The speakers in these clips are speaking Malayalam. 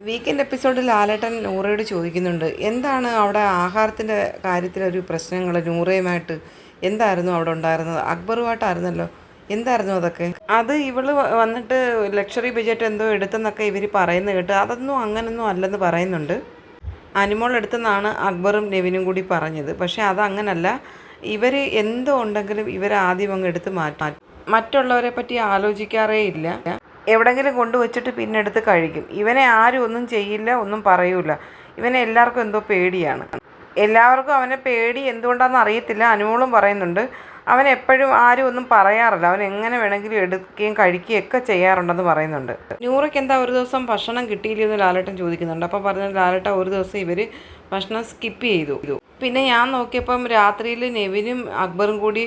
വീക്കെൻഡ് എപ്പിസോഡിൽ ലാലേട്ടൻ നൂറയോട് ചോദിക്കുന്നുണ്ട് എന്താണ് അവിടെ ആഹാരത്തിന്റെ കാര്യത്തിലൊരു പ്രശ്നങ്ങൾ? നൂറയുമായിട്ട് എന്തായിരുന്നു അവിടെ ഉണ്ടായിരുന്നത്? അക്ബറുമായിട്ടായിരുന്നല്ലോ. എന്തായിരുന്നു അതൊക്കെ? അത് ഇവൾ വന്നിട്ട് ലക്ഷറി ബജറ്റ് എന്തോ എടുത്തെന്നൊക്കെ ഇവർ പറയുന്നത് കേട്ട് അതൊന്നും അങ്ങനൊന്നും അല്ലെന്ന് പറയുന്നുണ്ട്. അനിമോൾ എടുത്തെന്നാണ് അക്ബറും നെവിനും കൂടി പറഞ്ഞത്. പക്ഷേ അതങ്ങനല്ല. ഇവർ എന്തോ ഉണ്ടെങ്കിലും ഇവർ ആദ്യം അങ്ങ് എടുത്ത് മാറ്റി. മറ്റുള്ളവരെ പറ്റി ആലോചിക്കാറേ ഇല്ല എവിടെങ്കിലും കൊണ്ടുവച്ചിട്ട് പിന്നെ എടുത്ത് കഴിക്കും. ഇവനെ ആരും ഒന്നും ചെയ്യില്ല ഒന്നും പറയൂല. ഇവനെ എല്ലാവർക്കും എന്തോ പേടിയാണ്. എല്ലാവർക്കും അവനെ പേടി എന്തുകൊണ്ടാണെന്ന് അറിയത്തില്ല. അനുമോളും പറയുന്നുണ്ട് അവൻ എപ്പോഴും ആരും ഒന്നും പറയാറില്ല. അവൻ എങ്ങനെ വേണമെങ്കിലും എടുക്കുകയും കഴിക്കുകയും ഒക്കെ ചെയ്യാറുണ്ടെന്ന് പറയുന്നുണ്ട്. നൂറയ്ക്ക് എന്താ ഒരു ദിവസം ഭക്ഷണം കിട്ടിയില്ലെന്ന് ലാലേട്ടൻ ചോദിക്കുന്നുണ്ട്. അപ്പോൾ പറഞ്ഞ ലാലേട്ട ഒരു ദിവസം ഇവർ ഭക്ഷണം സ്കിപ്പ് ചെയ്തു. പിന്നെ ഞാൻ നോക്കിയപ്പം രാത്രിയിൽ നെവിനും അക്ബറും കൂടി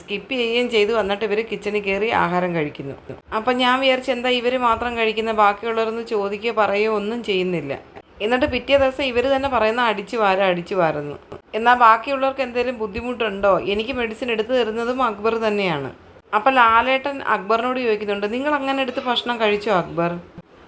സ്കിപ്പ് ചെയ്യുകയും ചെയ്തു. വന്നിട്ട് ഇവർ കിച്ചണിൽ കയറി ആഹാരം കഴിക്കുന്നു. അപ്പം ഞാൻ വിചാരിച്ചു എന്താ ഇവർ മാത്രം കഴിക്കുന്ന? ബാക്കിയുള്ളവരൊന്ന് ചോദിക്കുകയോ പറയുകയോ ഒന്നും ചെയ്യുന്നില്ല. എന്നിട്ട് പിറ്റേ ദിവസം ഇവർ തന്നെ പറയുന്ന അടിച്ചു വാര അടിച്ചു വാരുന്നു. എന്നാൽ ബാക്കിയുള്ളവർക്ക് എന്തെങ്കിലും ബുദ്ധിമുട്ടുണ്ടോ? എനിക്ക് മെഡിസിൻ എടുത്തു തരുന്നതും അക്ബർ തന്നെയാണ്. അപ്പോൾ ലാലേട്ടൻ അക്ബറിനോട് ചോദിക്കുന്നുണ്ട് നിങ്ങൾ അങ്ങനെ എടുത്ത് ഭക്ഷണം കഴിച്ചോ അക്ബർ?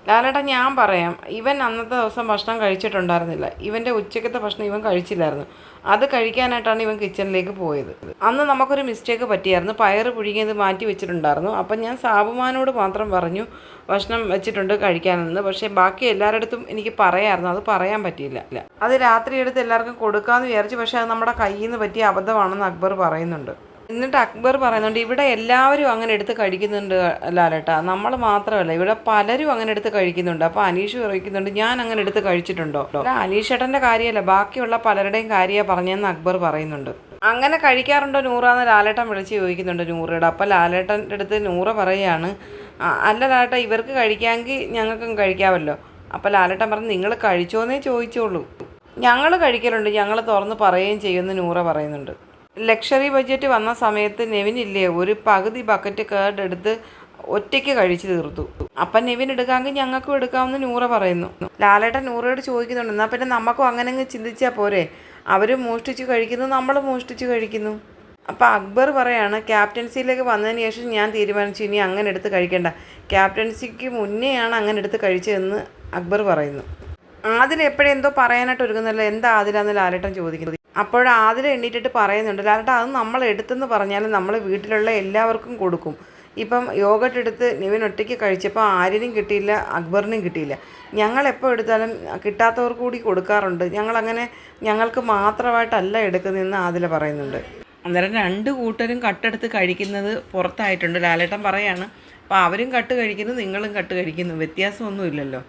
ലാലേട്ടൻ ഞാൻ പറയാം. ഇവൻ അന്നത്തെ ദിവസം ഭക്ഷണം കഴിച്ചിട്ടുണ്ടായിരുന്നില്ല. ഇവന്റെ ഉച്ചക്കത്തെ ഭക്ഷണം ഇവൻ കഴിച്ചില്ലായിരുന്നു. അത് കഴിക്കാനായിട്ടാണ് ഇവൻ കിച്ചണിലേക്ക് പോയത്. അന്ന് നമുക്കൊരു മിസ്റ്റേക്ക് പറ്റിയായിരുന്നു. പയറ് പുഴുങ്ങിയത് മാറ്റി വെച്ചിട്ടുണ്ടായിരുന്നു. അപ്പം ഞാൻ സാബുമാനോട് മാത്രം പറഞ്ഞു ഭക്ഷണം വെച്ചിട്ടുണ്ട് കഴിക്കാനെന്ന്. പക്ഷേ ബാക്കി എല്ലാവരുടെ എനിക്ക് പറയാമായിരുന്നു അത് പറയാൻ പറ്റിയില്ല. അത് രാത്രി എടുത്ത് എല്ലാവർക്കും കൊടുക്കാമെന്ന് വിചാരിച്ചു. പക്ഷേ അത് നമ്മുടെ കയ്യിൽ നിന്ന് പറ്റിയ അബദ്ധമാണെന്ന് അക്ബർ പറയുന്നുണ്ട്. എന്നിട്ട് അക്ബർ പറയുന്നുണ്ട് ഇവിടെ എല്ലാവരും അങ്ങനെ എടുത്ത് കഴിക്കുന്നുണ്ട് ലാലേട്ടാ. നമ്മൾ മാത്രമല്ല ഇവിടെ പലരും അങ്ങനെ എടുത്ത് കഴിക്കുന്നുണ്ട്. അപ്പോൾ അനീഷ് ചോദിക്കുന്നുണ്ട് ഞാൻ അങ്ങനെ എടുത്ത് കഴിച്ചിട്ടുണ്ടോ? അനീഷ് കാര്യമല്ല ബാക്കിയുള്ള പലരുടെയും കാര്യമാണ് പറഞ്ഞതെന്ന് അക്ബർ പറയുന്നുണ്ട്. അങ്ങനെ കഴിക്കാറുണ്ടോ നൂറാന്ന് ലാലേട്ടൻ വിളിച്ച് ചോദിക്കുന്നുണ്ട് നൂറയുടെ. അപ്പോൾ ലാലേട്ടന്റെ അടുത്ത് നൂറ പറയുകയാണ് "ആ, അല്ല ലാലേട്ട ഇവർക്ക് കഴിക്കാമെങ്കിൽ ഞങ്ങൾക്കും കഴിക്കാമല്ലോ. അപ്പോൾ ലാലേട്ടൻ പറഞ്ഞു നിങ്ങൾ കഴിച്ചോന്നേ ചോദിച്ചോളൂ. ഞങ്ങൾ കഴിക്കലുണ്ട് ഞങ്ങൾ തുറന്ന് പറയുകയും ചെയ്യുമെന്ന് നൂറ പറയുന്നുണ്ട്. ലക്ഷറി ബഡ്ജറ്റ് വന്ന സമയത്ത് നെവിനില്ലേ ഒരു പകുതി ബക്കറ്റ് കേർഡ് എടുത്ത് ഒറ്റയ്ക്ക് കഴിച്ചു തീർത്തു. അപ്പം നെവിൻ എടുക്കാമെങ്കിൽ ഞങ്ങൾക്കും എടുക്കാമെന്ന് നൂറ പറയുന്നു. ലാലേട്ടൻ നൂറയോട് ചോദിക്കുന്നുണ്ട് എന്നാൽ പിന്നെ നമുക്കും അങ്ങനെ അങ്ങ് ചിന്തിച്ചാൽ പോരെ? അവർ മോഷ്ടിച്ച് കഴിക്കുന്നു നമ്മൾ മോഷ്ടിച്ച് കഴിക്കുന്നു. അപ്പോൾ അക്ബർ പറയാണ് ക്യാപ്റ്റൻസിയിലേക്ക് വന്നതിന് ശേഷം ഞാൻ തീരുമാനിച്ചു ഇനി അങ്ങനെ എടുത്ത് കഴിക്കേണ്ട. ക്യാപ്റ്റൻസിക്ക് മുന്നെയാണ് അങ്ങനെ എടുത്ത് കഴിച്ചതെന്ന് അക്ബർ പറയുന്നു. ആദിൽ എപ്പോഴും എന്തോ പറയാനായിട്ട് ഒരുങ്ങുന്നല്ലോ എന്താ ആദിലാന്ന് ലാലേട്ടൻ ചോദിക്കുന്നത് അപ്പോൾ ആദില എണ്ണീറ്റിട്ട് പറയുന്നുണ്ട് ലാലേട്ടാ അത് നമ്മൾ എടുത്തെന്ന് പറഞ്ഞാൽ നമ്മൾ വീട്ടിലുള്ള എല്ലാവർക്കും കൊടുക്കും. ഇപ്പം യോഗട്ട് എടുത്ത് നിവിൻ ഒറ്റയ്ക്ക് കഴിച്ചപ്പോൾ ആര്യനും കിട്ടിയില്ല അക്ബറിനും കിട്ടിയില്ല. ഞങ്ങൾ എപ്പോൾ എടുത്താലും കിട്ടാത്തവർക്ക് കൂടി കൊടുക്കാറുണ്ട്. ഞങ്ങളങ്ങനെ ഞങ്ങൾക്ക് മാത്രമായിട്ടല്ല എടുക്കുന്നതെന്ന് ആദില പറയുന്നുണ്ട്. അന്നേരം രണ്ട് കൂട്ടരും കട്ടെടുത്ത് കഴിക്കുന്നത് പുറത്തായിട്ടുണ്ട്. ലാലേട്ടൻ പറയാണ് അപ്പോൾ അവരും കട്ട് കഴിക്കുന്നു നിങ്ങളും കട്ട് കഴിക്കുന്നു. വ്യത്യാസമൊന്നുമില്ലല്ലോ.